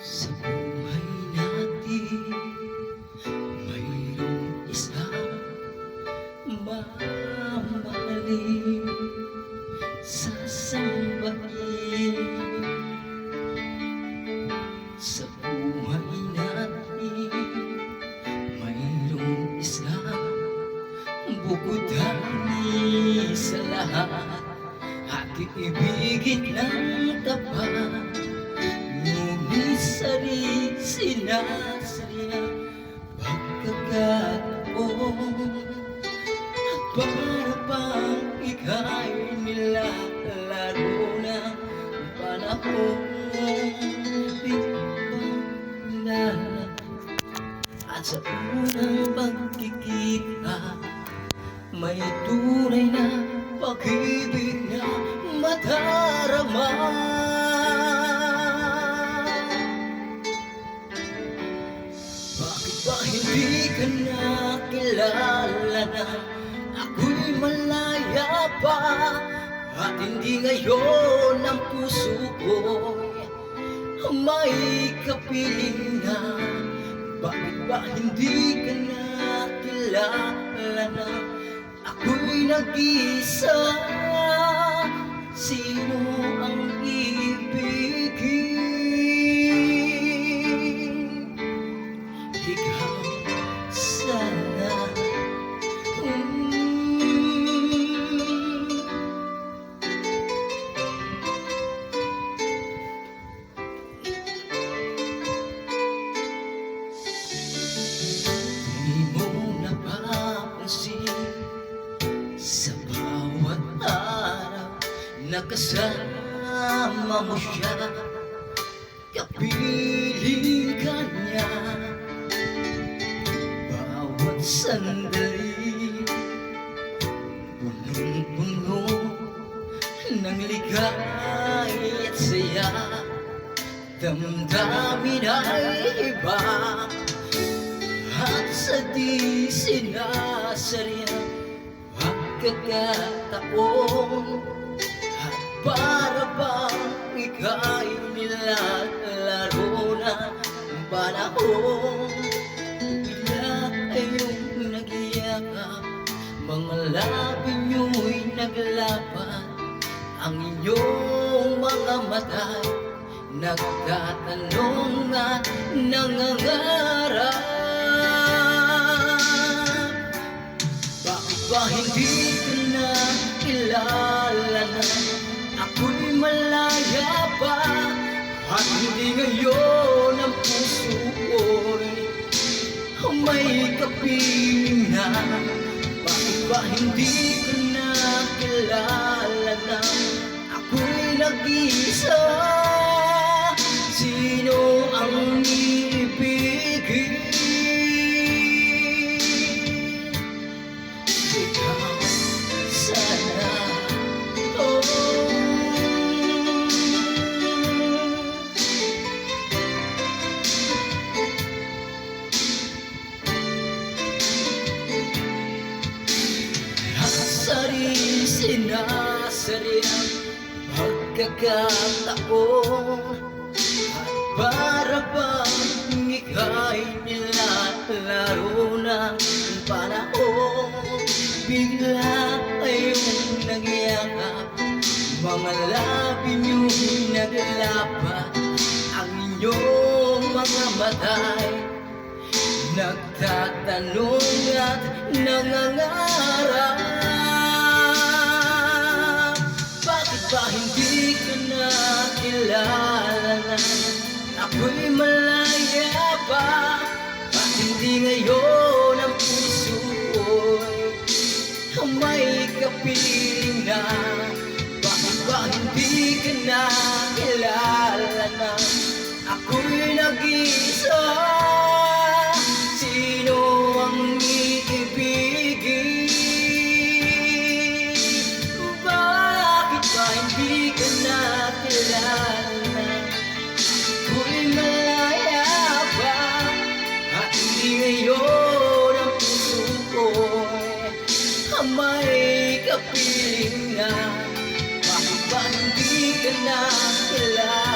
Sa buhay natin Mayroong isang Mamahalin Sasambahin Sa buhay natin Mayroong isang Bukudani sa lahat. At iibigin ng tapat sinasarya Pagkakataon At para bang ika'y nilalaro ng panahon at sa unang pagkikita May hindi ka na kilala na Ako'y malaya pa At hindi ngayon ang puso ko'y may kapiling na Bakit ba hindi ka na kilala na Ako'y nag-isa Sino ang ibigin? Ikaw Nakasama mo siya. Kapiling ka niya. Bawat sandali Punong-puno Ng ligay at saya. Damdamin ay iba. At sa di sinasarya Pagkakataon At para bang ika'y nilalaro na panahon? Bigla kayong nag-iyakap Mga labi nyo'y naglapat Ang inyong mga mata'y Nagtatanong at nangangarap kapiling Bakit ba hindi ka na kilala na Ako'y nag-isa Sino ang ibigin? Sari sinasari ang pagkakataon At para bang ika'y nilalaro ng panahon? Bigla kayong nagyakap Mga labi nyo'y naglapat Ang inyong mga mata'y. Nagtatanong at nangangarap Ako'y malaya pa Bakit hindi ngayon ang puso ko'y May kapiling na? Bakit ba hindi ka na kilala na? Ako'y nag-isa May kapiling na Bakit ba hindi ka na nag